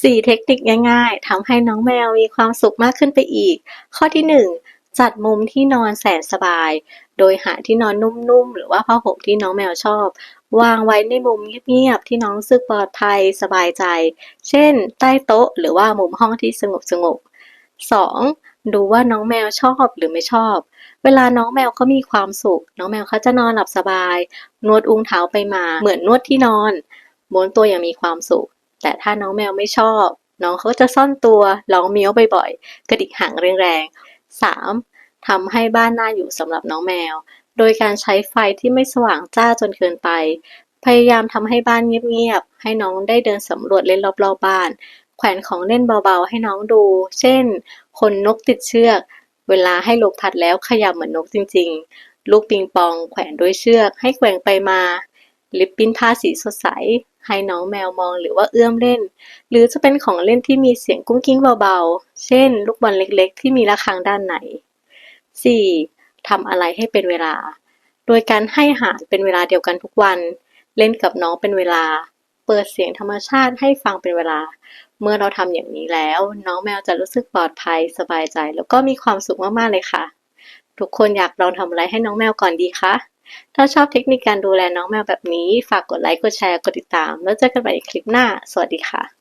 4 เทคนิคง่ายๆทำให้น้องแมวมีความสุขมากขึ้นไปอีก ข้อที่ 1 จัดมุมที่นอนแสนสบาย โดยหาที่นอนนุ่มๆ หรือว่าผ้าห่มที่น้องแมวชอบ วางไว้ในมุมเงียบๆ ที่น้องรู้สึกปลอดภัยสบายใจ เช่น ใต้โต๊ะ หรือว่ามุมห้องที่สงบๆ 2. ดูว่าน้องแมวชอบหรือไม่ชอบ เวลาน้องแมวเขามีความสุข น้องแมวเขาจะนอนหลับสบาย นวดอุ้งเท้าไปมา เหมือนนวดที่นอนม้วนตัวอย่างมีความสุข แต่ถ้าน้องแมวไม่ชอบ น้องเขาจะซ่อนตัวร้องเมี้ยวบ่อยๆ กระดิกหางแรงๆ 3. ทำให้บ้านน่าอยู่สำหรับน้องแมว โดยการใช้ไฟที่ไม่สว่างจ้าจนเกินไป พยายามทำให้บ้านเงียบๆ ให้น้องได้เดินสำรวจเล่นรอบๆบ้าน แขวนของเล่นเบาๆ ให้น้องดู เช่น คนนกติดเชือก เวลาให้ลมพัดแล้วขยับเหมือนนกจริงๆ ลูกปิงปองแขวนด้วยเชือก ให้แกว่งไปมา ลิปปิ้นผ้าสีสดใส ให้น้องแมวมองหรือว่าเอื้อมเล่น หรือจะเป็นของเล่นที่มีเสียงกุ้งกิ้งเบาๆ เช่น ลูกบอลเล็กๆ ที่มีระฆังด้านใน 4. ทำอะไรให้เป็นเวลา โดยการให้อาหารเป็นเวลาเดียวกันทุกวัน เล่นกับน้องเป็นเวลา เปิดเสียงธรรมชาติให้ฟังเป็นเวลา เมื่อเราทำอย่างนี้แล้ว น้องแมวจะรู้สึกปลอดภัยสบายใจ แล้วก็มีความสุขมากๆเลยค่ะ ทุกคนอยากลองทำอะไรให้น้องแมวก่อนดีคะ ถ้าชอบเทคนิคการดูแลน้องแมวแบบนี้ ฝากกดไลค์ กดแชร์ กดติดตาม แล้วเจอกันใหม่ในคลิปหน้า สวัสดีค่ะ